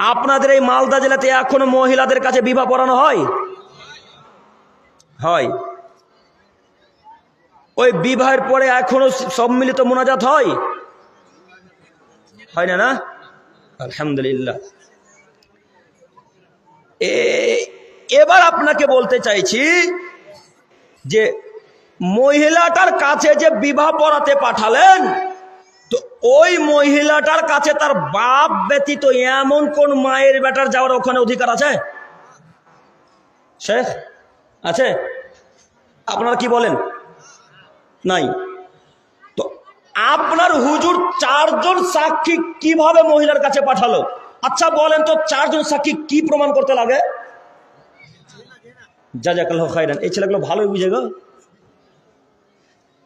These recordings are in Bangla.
আপনাদের এই মালদা জেলাতে এখনও মহিলাদের কাছে বিবাহ পড়ানো হয়? হয়। ওই বিবাহের পরে এখনও সম্মিলিত মোনাজাত হয়? হয় না না? আলহামদুলিল্লাহ। এবার আপনাকে বলতে চাইছি যে মহিলাটার কাছে যে বিবাহ পড়াতে পাঠালেন তো ওই মহিলাটার কাছে তার বাপ ব্যতীত এমন কোন মায়ের বেটার যাওয়ার ওখানে অধিকার আছে? শেখ, আছে? আপনারা কি বলেন? নাই। তো আপনার হুজুর চারজন সাক্ষী কীভাবে মহিলার কাছে পাঠালো? আচ্ছা বলেন তো চারজন সাক্ষী কি প্রমাণ করতে লাগে? যা যা কাল খাইরান এই ছেলেগুলো ভালোই বুঝে গো।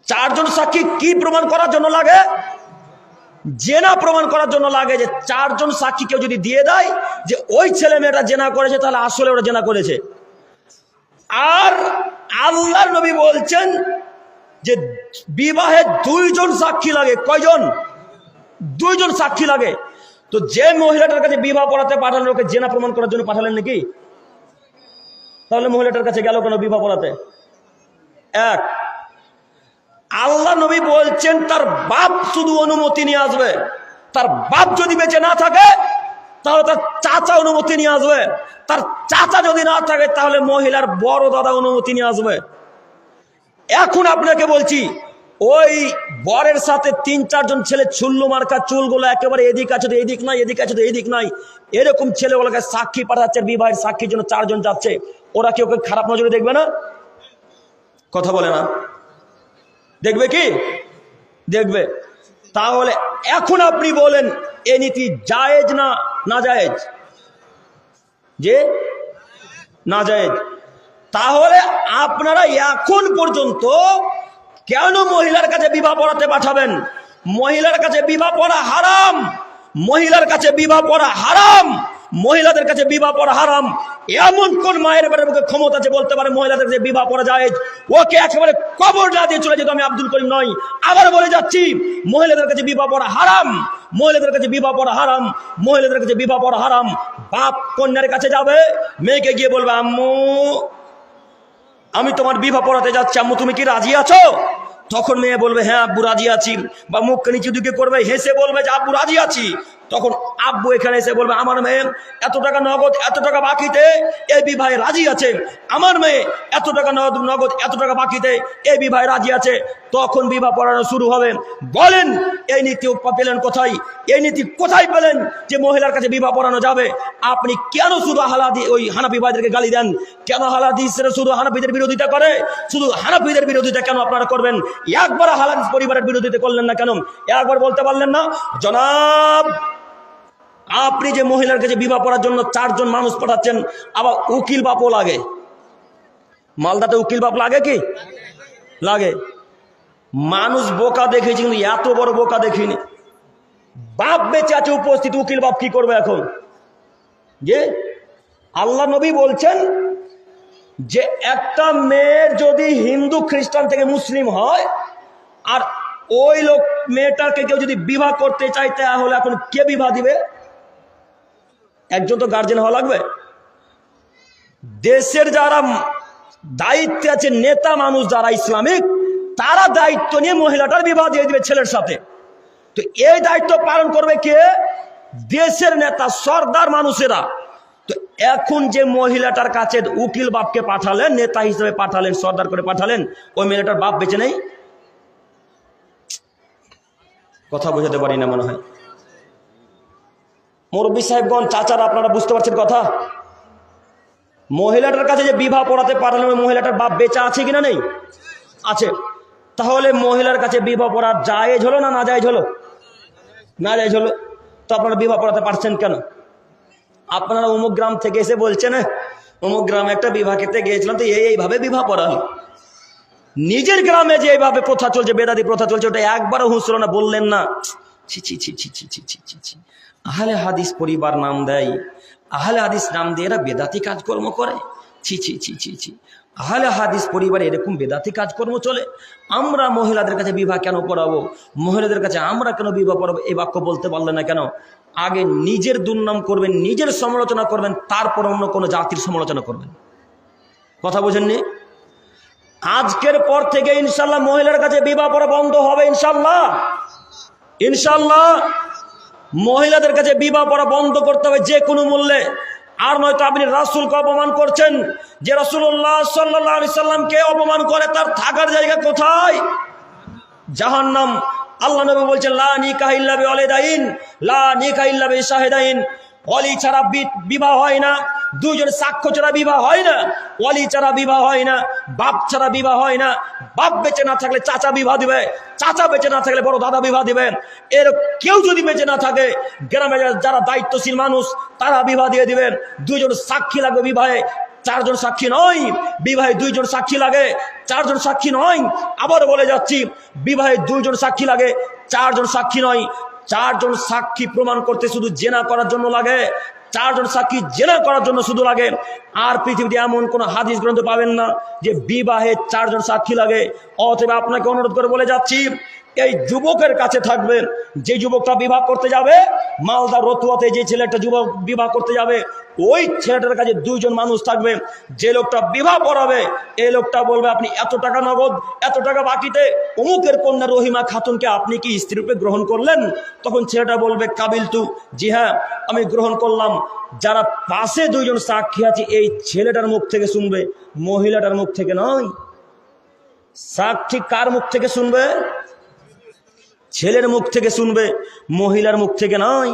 চারজন সাক্ষী কি প্রমাণ করার জন্য লাগে? জেনা প্রমাণ করার জন্য লাগে যে চারজন সাক্ষী কেউ যদি দিয়ে দেয় যে ওই ছেলে মেয়েটা জেনা করেছে, তাহলে আসলে ওরা জেনা করেছে। আর আল্লাহর নবী বলছেন যে বিবাহে দুইজন সাক্ষী লাগে। কয়জন? দুইজন সাক্ষী লাগে। তো যে মহিলাটার কাছে বিবাহ পড়াতে পাঠালেন, ওকে জেনা প্রমাণ করার জন্য পাঠালেন নাকি? তাহলে মহিলাটার কাছে গেল কেন বিবাহ পড়াতে? এক আল্লাহ নবী বলছেন, তার বাপ শুধু অনুমতি নিয়ে আসবে। তার বাপ যদি বেঁচে না থাকে, তাহলে তার চাচা অনুমতি নিয়ে আসবে। তার চাচা যদি না থাকে, তাহলে মহিলার বড় দাদা অনুমতি নিয়ে আসবে। এখন আপনাকে বলছি, ওই বরের সাথে তিন, চারজন ছেলে চুল্লু মার্কা, চুলগুলো একেবারে এদিক আছে তো এদিক নাই, এদিক আছে তো এদিক নাই। এরকম ছেলেগুলোকে সাক্ষী পাঠাচ্ছে, বিবাহের সাক্ষীর জন্য চারজন যাচ্ছে। ওরা কি ওকে খারাপ নজরে দেখবে না? কথা বলে না। দেখবে কি? দেখবে। তাহলে এখন আপনি বলেন, এ নীতি জায়েজ না না জায়েজ যে? না জায়েজ তাহলে আপনারা এখন পর্যন্ত কেন মহিলার কাছে বিবাহ পড়াতে পাঠাবেন? মহিলার কাছে বিবাহ পড়া হারাম। মহিলার কাছে বিবাহ পড়া হারাম। মহিলাদের কাছে বিবাহ পড়া হারাম। এমন কোন মায়ের বেড়ে মুখে ক্ষমতা আছে বলতে পারে? মহিলাদের কাছে বিবাহ পড়া যায়। ওকে একেবারে কবর না দিয়ে চলে যেত আমি আব্দুল করিম নই। আবার বলে যাচ্ছি, মহিলাদের কাছে বিবাহ পড়া হারাম। মহিলাদের কাছে বিবাহ পড়া হারাম। মহিলাদের কাছে বিবাহ পড়া হারাম। বাপ কন্যার কাছে যাবে, মেয়েকে গিয়ে বলবে, আম্মু, আমি তোমার বিবাহ পড়াতে যাচ্ছি। আম্মু, তুমি কি রাজি আছো? তখন মেয়ে বলবে হ্যাঁ আব্বু, রাজি আছি। বা মুখকে নিচু দিকে করবে, হেসে বলবে যে, আব্বু, রাজি আছি। তখন আব্বু এখানে এসে বলবে, আমার মেয়ে, এত টাকা নগদ, এত টাকা বাকিতে এই বিবাহে রাজি আছে। আমার মেয়ে, এত টাকা নগদ নগদ, এত টাকা বাকিতে এই বিবাহে রাজি আছে। তখন বিবাহ পড়ানো শুরু হবে। বলেন, এই নীতি পেলেন কোথায়? এই নীতি কোথায় পেলেন যে মহিলার কাছে বিবাহ পড়ানো যাবে? আপনি কেন শুধু হালাদি, ওই হানাফি ভাইদেরকে গালি দেন? কেন হালাদিসের শুধু হানাফিদের বিরোধিতা করে? শুধু হানাফিদের বিরোধিতা কেন আপনারা করবেন? একবার হালাদিস পরিবারের বিরোধিতা করলেন না কেন? একবার বলতে পারলেন না? জনাব আপনি যে মহিলার কাছে বিবাহ পড়ার জন্য চারজন মানুষ পাঠাচ্ছেন, আবার উকিল বাপও লাগে। মালদাতে উকিল বাপ লাগে কি? লাগে। মানুষ বোকা দেখেছি কিন্তু এত বড় বোকা দেখিনি। বাপ বেঁচে আছে, উপস্থিত উকিল বাপ কি করবে এখন? যে আল্লাহ নবী বলছেন যে, একটা মেয়ের যদি হিন্দু খ্রিস্টান থেকে মুসলিম হয়, আর ওই লোক মেয়েটাকে কেউ যদি বিবাহ করতে চায়, তাহলে এখন কে বিবাহ দিবে? একজন তো গার্জেন হওয়া লাগবে? দেশের যারা দায়িত্বে আছে, নেতা, মানুষ যারা ইসলামিক, তারা দায়িত্ব নিয়ে মহিলাটার বিবাহ দিয়ে দিবে ছেলের সাথে। তো এই দায়িত্ব পালন করবে কে? দেশের নেতা, সর্দার মানুষেরা। তো এখন যে মহিলাটার কাছে উকিল বাপকে পাঠালেন, নেতা হিসেবে পাঠালেন, সর্দার করে পাঠালেন, ওই মহিলাটার বাপ বেঁচে নেই? কথা বোঝাতে পারি না মনে হয়। মুরব্বী সাহেবগণ চাচারা আপনারা বুঝতে পারছেন কথা? মহিলাটার কাছে যে বিবাহ পড়াতে পারলেন ওই মহিলাটার বাপ বেচা আছে কিনা নেই? আছে। তাহলে মহিলার কাছে বিবাহ পড়া জায়েজ হলো না না জায়েজ হলো? না জায়েজ হলো। তো আপনারা বিবাহ পড়াতে পারছেন কেন? আপনারা অমুক গ্রাম থেকে এসে বলছেন "হ্যাঁ, অমুক গ্রামে একটা বিবাহ খেতে গিয়েছিলাম তো এই এইভাবে বিবাহ পড়ালো নিজের গ্রামে যে এইভাবে প্রথা চলছে বেদাদি প্রথা চলছে ওটা একবারও হুঁসলো না বললেন না। ছি ছি ছি ছি ছি ছি আহলে হাদিস পরিবার নাম দেয় আহলে হাদিস নাম দিয়ে এরা বেদাতি কাজকর্ম করে ছি ছি ছি আহলে হাদিস পরিবারে এরকম বেদাতি কাজকর্ম চলে আমরা মহিলাদের কাছে বিবাহ কেন পড়াবো মহিলাদের কাছে আমরা কেন বিবাহ পড়াবো এই বাক্য বলতে পারলে না কেন আগে নিজের দুর্নাম করবেন নিজের সমালোচনা করবেন তারপর অন্য কোনো জাতির সমালোচনা করবেন কথা বোঝেননি আজকের পর থেকে ইনশাল্লাহ মহিলার কাছে বিবাহ পড়া বন্ধ হবে ইনশাল্লাহ ইনশাল্লাহ মহিলাদের কাছে বিবাহ পড়া বন্ধ করতে হবে যে কোনো মূল্যে। আর নয়তো আপনি রাসুলকে অপমান করছেন যে রাসুল্লাহ সাল্লাহ সাল্লামকে অপমান করে তার থাকার জায়গা কোথায়? জাহান নাম আল্লাহ নবী বলছেন, লা নিকাহ ইল্লা অলেদাইন লা নিকাহ ইল্লা বিশাহিদাইন। অলি ছাড়া বিবাহ হয় না, দুইজন সাক্ষ্য ছাড়া বিবাহ হয় না, অলি ছাড়া বিবাহ হয় না, বাপ ছাড়া বিবাহ হয় না, বাপ বেঁচে না থাকলে চাচা বিবাহ দিবে, চাচা বেঁচে না থাকলে বড় দাদা বিবাহ দিবে। এর কেউ যদি বেঁচে না থাকে গ্রামে যারা দায়িত্বশীল মানুষ, তারা বিবাহ দিয়ে দিবেন। দুইজন সাক্ষী লাগবে বিবাহে, চারজন সাক্ষী নয়, বিবাহে দুইজন সাক্ষী লাগে, চারজন সাক্ষী নয়। আবার বলে যাচ্ছি, বিবাহে দুইজন সাক্ষী লাগে, চারজন সাক্ষী নয়। চারজন সাক্ষী প্রমাণ করতে শুধু জেনা করার জন্য লাগে। চারজন সাক্ষী জেনা করার জন্য শুধু লাগে। আর পৃথিবীতে এমন কোনো হাদিস গ্রন্থ পাবেন না যে বিবাহে চারজন সাক্ষী লাগে। অথবা আপনাকে অনুরোধ করে বলে যাচ্ছি এই যুবকের কাছে থাকবেন যে যুবকটা বিবাহ করতে যাবে মালদা রতুয়াতে যে ছেলেটা যুবক বিবাহ করতে যাবে, ওই ছেলেটার কাছে দুইজন মানুষ থাকবে। যে লোকটা বিবাহ করাবে এই লোকটা বলবে, আপনি এত টাকা নগদ, এত টাকা বাকিতে, অমুকের কন্যা রহিমা খাতুনকে আপনি কি স্ত্রী রূপে গ্রহণ করলেন? তখন ছেলেটা বলবে, কাবিল তু, জি হ্যাঁ আমি গ্রহণ করলাম। যারা পাশে দুইজন সাক্ষী আছে, এই ছেলেটার মুখ থেকে শুনবে, মহিলাটার মুখ থেকে নয়। সাক্ষী কার মুখ থেকে শুনবে? ছেলের মুখ থেকে শুনবে মহিলার মুখ থেকে নয়।